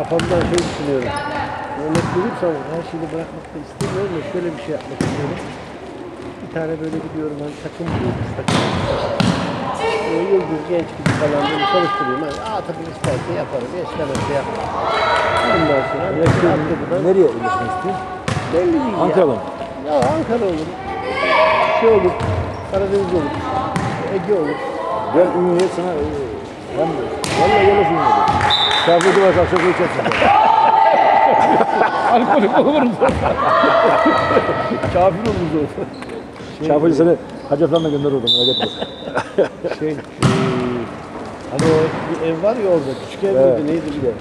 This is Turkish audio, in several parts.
kafamdan şey düşünüyorum. Örnek verirsem her şeyi bırakmak da istemiyorum da şöyle bir şey yapmak istiyorum. Bir tane böyle gidiyorum hani takım yıldız takım. Böyle yıldız genç gibi falan böyle çalıştırıyorum. Hani, Aa takım isterse yaparım, istemezse yaparım. Ondan sonra altyapıdan Nereye ilişkin istiyorsun? belli değil ya. Ankara'da mı? Ya Ankara olur. Şey olur. Karadeniz olur. Ege olur. Ben ünlüye sana hem de valla yola ünlü. Şafir duvar kalksa koy içersin. Alkolik oluruz. Kafir oluruz olsa. Şafir'i seni Hacı gönder orada merak etme. Şey, eee, hani o bir ev var ya orada, küçük ev Evet. miydi, neydi bir de?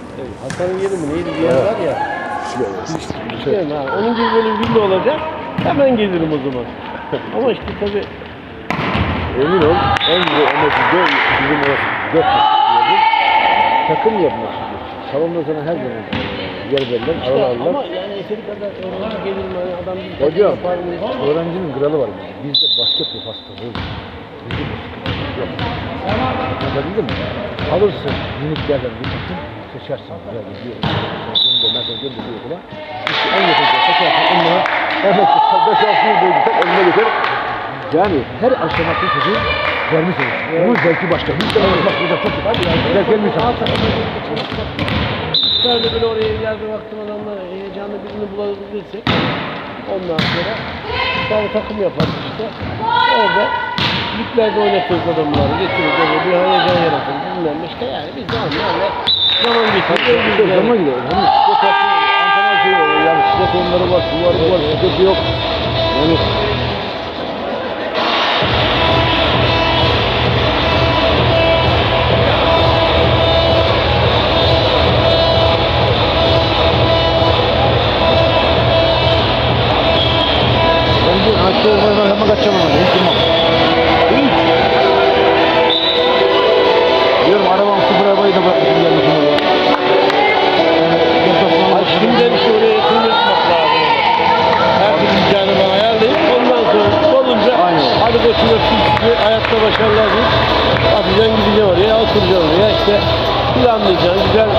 Hasan'ın yeri mi, neydi bir yer var ya. Küçük ev ha. Onun gibi böyle bir villa olacak, hemen gelirim o zaman. Ama işte tabii Emin ol en güzel emekli de bizim orası dört diyoruz. Takım yapmak istiyoruz. Salonda sana her zaman yer verirler, işte aralar alırlar. ama yani yeteri kadar öğrenci hani adam bir Hocam, öğrencinin kralı var bizde. Bizde basketbol hastalığı var. Bizde sıkıntı yok. Anladın mı? Alırsın miniklerden bir takım, seçersin güzel bir bir Gönder, mesela gönder bir okula. İşte en yakın seçersin, onlara hemen 5-6 yıl boyunca eline götür. Yani her aşaması çocuğu vermiş olur. Bunun zevki başka. Bir tane bak burada çok güzel. Zevk gelmiyor sana. Ben de böyle oraya yerde baktım adamlar heyecanlı birini bulabilirsek ondan sonra bir takım yaparız işte. Orada liglerde oynatırız adamları getiririz oraya bir heyecan yaratırız bilmem işte yani biz de onlarla zaman. İşte zaman gidiyor. Hani yapıyor, antrenman şeyi var. Yani size konuları var, şu var, bu var, yok. Yani öptüm sizi hayatta başarılar deyip atacaksın gideceğim oraya oturacaksın oraya işte planlayacaksın güzel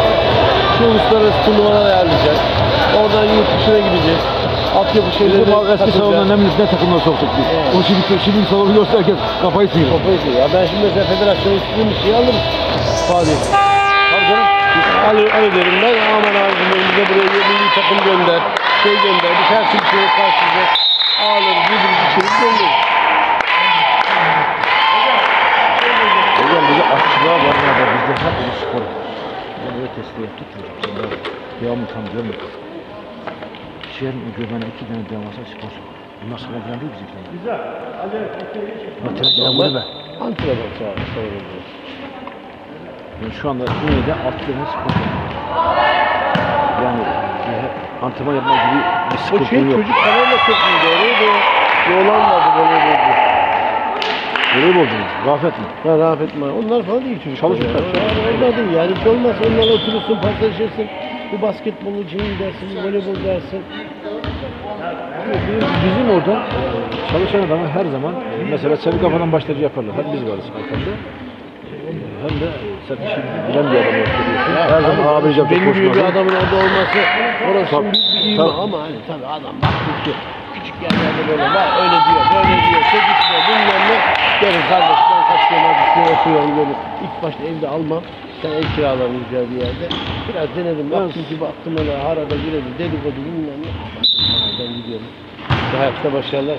şu uluslararası turnuvalar ayarlayacaksın. Oradan yurt dışına gideceğiz. Altyapı şeyleri Bizim o eski salonda ne takımlar soktuk biz. Evet. O şimdi, şimdi salonu görse herkes kafayı sıyırır. Kafayı sıyır. Ya ben şimdi mesela federasyon üstünün bir şey alırım. Faaliyet. Tabii canım. Alır, alır derim ben aman abicim bize buraya milli takım gönder. Şey gönder. Bir her türlü şeye karşılayacak. Ağlarız, yediriz, içeriz göndeririz. Bize aşçılığa var ya da bizde hep bir spor. Ben öyle testi yaptık çocuk. Devamlı tam görmedik. Şehrin göbeğine iki tane devasa spor. Bunlar sana değil bizimkiler. Güzel. Hadi. Materyal gelen bunu be. Antrenman. Sonra Yani şu anda Ünye'de tane spor var. Yani e, antrenman yapmak gibi bir O sıkıntı şey yok. çocuk falan da çok iyiydi. Oraya da bir oğlan vardı Voleybolcu mu? Rafet mi? Ha Rafet Mar. Onlar falan iyi çocuklar. Çalışmışlar. Ya. Değil yani. Hiç olmaz onlarla oturursun, paslaşırsın. Bu basketbol için dersin, bu voleybol dersin. Bizim orada e, çalışan adamı her zaman e, mesela seni kafadan başlayıcı yaparlar. Hep biz varız arkanda. E, Hem de sen işi bilen bir adam görüyorsun. Her zaman abi yapacak Benim gibi bir adamın orada olması orası Tabii, büyük bir tabii. ama hani tabii adam baktı ki küçük yerlerde böyle var öyle diyor böyle diyor şey gitmiyor bilmem ne derim kardeş ben kaçıyorum hadi size oturuyorum böyle ilk başta evde almam sen ev güzel bir yerde biraz denedim baktım ki baktım öyle arada giredi dedikodu bilmem ne ben gidiyorum bu hayatta başarılar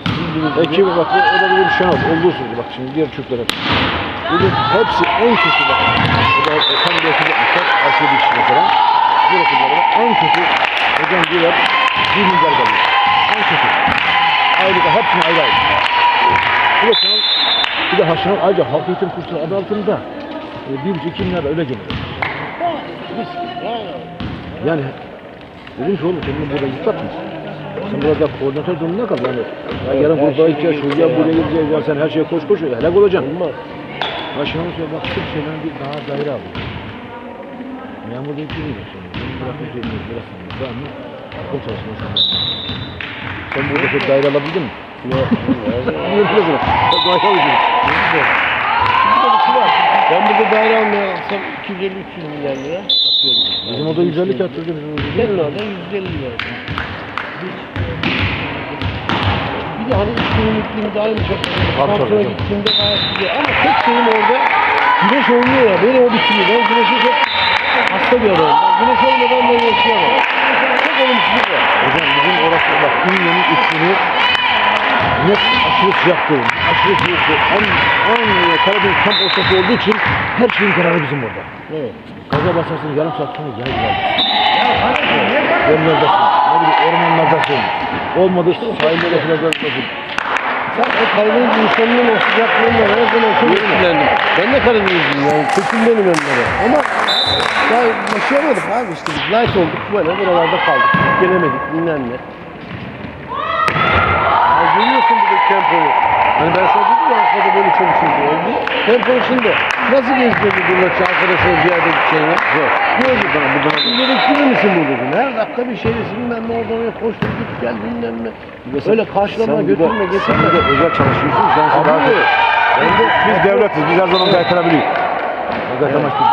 Ekibi bak o da bir şenol. Olduğu sürece bak şimdi diğer Türklere. Bunun hepsi en kötü bak. O da tam bir ekip yapmışlar. Asya bir kişi mesela. Bu okullarda en kötü hocam diyorlar bir milyar kalıyor. En kötü. Ayrıca hepsine ayrı ayrı. Bir de şenol bir de Haşenol ayrıca halk eğitim kursları adı altında e, bir iki milyar öyle gömüyor. Yani dedim ki oğlum kendini burada yıpratma. Sen burada koordinatör durumuna kal yani. Ya yarın gruba bir şuraya şey buraya gideceğiz ya sen her şeye koş koş helak olacaksın. olmaz şuna söyle bak Türk şeyden bir daha daire aldım. Memur değil ki değil bırakın diyor, bırakın. Ben mi? Okul çalışması sen Sen burada bir daire alabildin mi? Yok. Sen daire de var. Ben burada daire almaya alsam 250-300 milyar lira. istiyorum. Bizim orada 150 kağıt bizim orada. Senin orada 150 lira. Bir de hani iklim iklimde aynı çok. Tabii. gittiğimde gayet güzel. Ama tek şeyim orada güneş olmuyor ya. Beni o bitimi. Ben güneşe çok hasta bir adamım. Güneş olmadan ben yaşayamam. Çok olumsuzluk var. Hocam bizim Ünye'nin üstünü net aşırı sıcaktı. Aşırı soğuktu. En, en Karadeniz tam ortası olduğu için her şeyin kararı bizim orada. Evet. Gaza basarsın yarım saat sonra yay geldi. Göllerdesin, ne bileyim ormanlardasın. Olmadı sahillere plajlardasın. Ben o Karadeniz insanının o sıcaklığında her zaman çok etkilendim. Ben de Karadenizliyim yani. Kökümdenim onlara. Ama ya yaşayamadık abi işte. Biz light olduk böyle buralarda kaldık. Gelemedik bilmem ne. Ya görüyorsun bir de tempoyu. Hani ben sana dedim ya Avrupa'da böyle çalışıyor diye. Bu tempo içinde nasıl gezdirdi buradaki arkadaşlar bir yerde gideceğine? Zor. Gördük bana buradan. Şimdi bekliyor musun bu dedim. Her dakika bir şeydesin bilmem ne oradan oraya koştur git gel bilmem ne. Öyle karşılama Sen bir de- götürme Sen getirme. bir de özel çalışıyorsun. Sen Abi, daha çok. ben de Biz devletiz. Biz her zaman kaytarabiliyoruz. Özel Evet. amaçlı.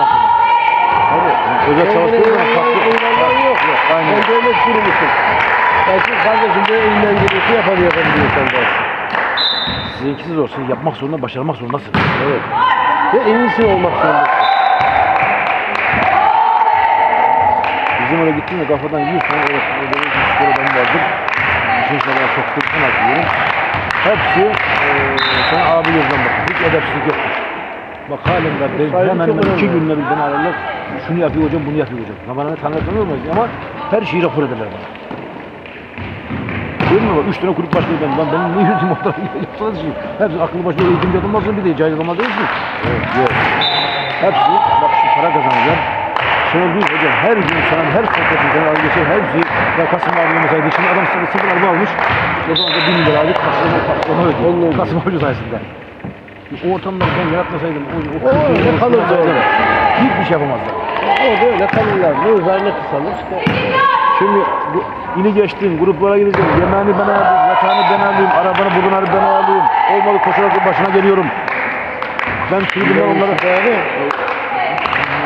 Abi, Özel zaman farklı. Yok. yok. Aynen. Sen devlet kurumusun. Ben şimdi kardeşim böyle elinden geliyorsa yapar yapabiliyorsan dersin. Sizinkisi olsun. Yapmak zorunda, başarmak zorundasın. Evet. Ve en iyisi olmak zorundasın. Bizim oraya gittiğimde kafadan 100 tane öyle böyle bir spor adam vardır. Düşünün sana çok kırkın atıyorum. Hepsi eee sana abi gözden bakıyor. Hiç edepsizlik yoktur. Bak halen de ben hemen hemen iki günde bir beni ararlar. Şunu yapıyor hocam, bunu yapıyor hocam. Ya bana ne tanıdıklarını olmaz ama her şeyi rapor ederler bana. Mi bak? Üç tane kulüp başkanı ben. Lan benim ne yüzüm orada yapsanız şey. Hepsi akıllı başlı eğitimci adam olsun bir de cahil adam değil ki. Evet, yok. Hepsi bak şu para kazanacağım. Sonra bir hocam her gün sana her sohbetin sana al geçer hepsi ya Kasım abi mesela geçen adam sıfır, sıfır araba almış. O zaman da bin lira aldık Kasım abi onu ödüyor. Kasım abi sayesinde. O ortamları ben yaratmasaydım o, o, O öyle kalırdı orada. Hiçbir şey yapamazlar. Orada öyle kalırlar. Ne üzerine kısalır işte. Şimdi ili geçtim, gruplara gideceğim. Yemeğini ben ayarlayayım, yatağını ben ayarlayayım, arabanı buradan ben ayarlayayım. Olmadı koşarak başına geliyorum. Ben tribünden onlara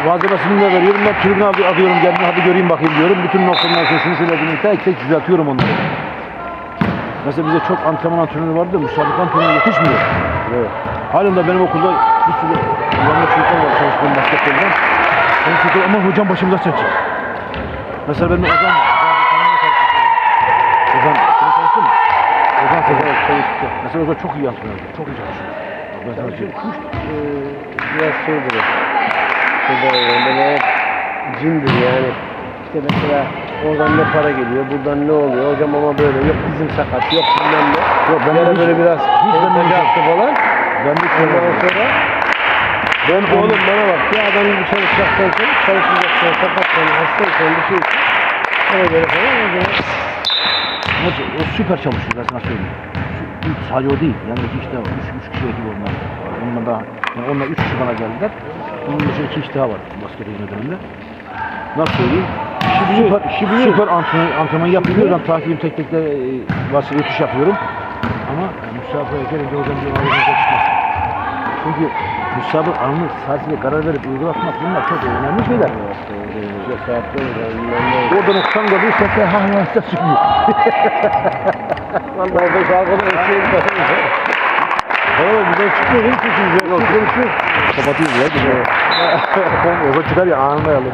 malzemesini de veriyorum. Ben tribüne atıyorum kendime hadi göreyim bakayım diyorum. Bütün noktalarından sonra şunu şöyle yapayım. Tek tek düzeltiyorum onları. Mesela bize çok antrenman antrenörü vardı. Müsabaka antrenörü yetişmiyor. Evet. Halen de benim okulda bir sürü yanında çocuklar var çalıştığım basketboldan. Ben ama hocam başımıza çarpacak. Mesela benim Ozan var. Ozan, sen çalıştın mı? Ozan Sezer çalıştı. Mesela Ozan çok iyi antrenör. Çok iyi çalışıyor. Ben kuş e, biraz şeydir. hep cindir yani. İşte mesela oradan ne para geliyor, buradan ne oluyor, hocam ama böyle, yok bizim sakat, yok bilmem ne. Yok ben hiç- böyle biraz hiç ben montaj yaptı falan. Ben de Ondan sonra ben oğlum bana bak ya adam gibi çalışacaksan çalış, çalışmayacaksan sakatsan, hastaysan bir şey Ona göre falan o zaman Nasıl? O süper çalışıyor ben sana söyleyeyim. Şu, üç, sadece o değil. Yani işte üç, üç kişi ekip onlar. Onlar daha, yani onlar üç kişi bana geldiler. Onun dışında iki kişi daha var basket oyunu döneminde. Nasıl söyleyeyim? Süper, süper antrenman, antrenman yapıyor. Ben takibim tek tek de e, yetiş yapıyorum. Ama e, müsabakaya gelince hocam bir çıkmaz. Çünkü müsabak anlık saatiyle karar verip uygulatmak bunlar çok önemli şeyler. Oradan okusan da bir sesle ha ha ses çıkmıyor. Vallahi eşeğin bakın. Bana bak buradan çıkmıyor değil mi sesin? Yok konuşuyor. Kapatayım ya. gidiyor. o zaman çıkar ya anlayalım. Mı?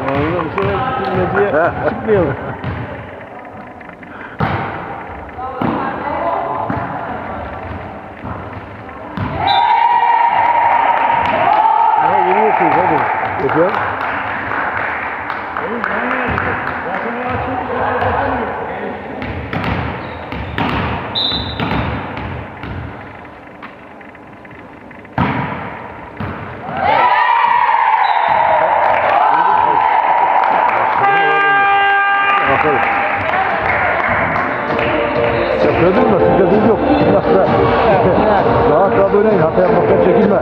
Sonra bütün medyaya çıkmayalım. Hadi. Hocam. Bakalım. Yapıyordun mu? Sizde düz yok. Nasıl? Rahat rahat oynayın. Hata yapmaktan çekinme.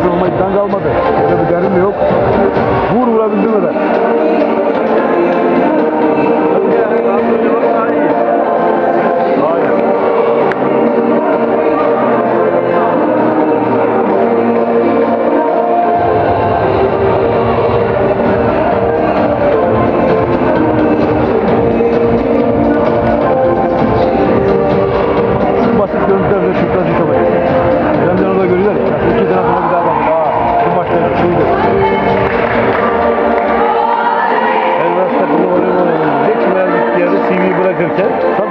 Şampiyon olma iddian kalmadı. Öyle bir derim yok. Vur vurabildiğin kadar. Hayır. Bırakırken Tabii.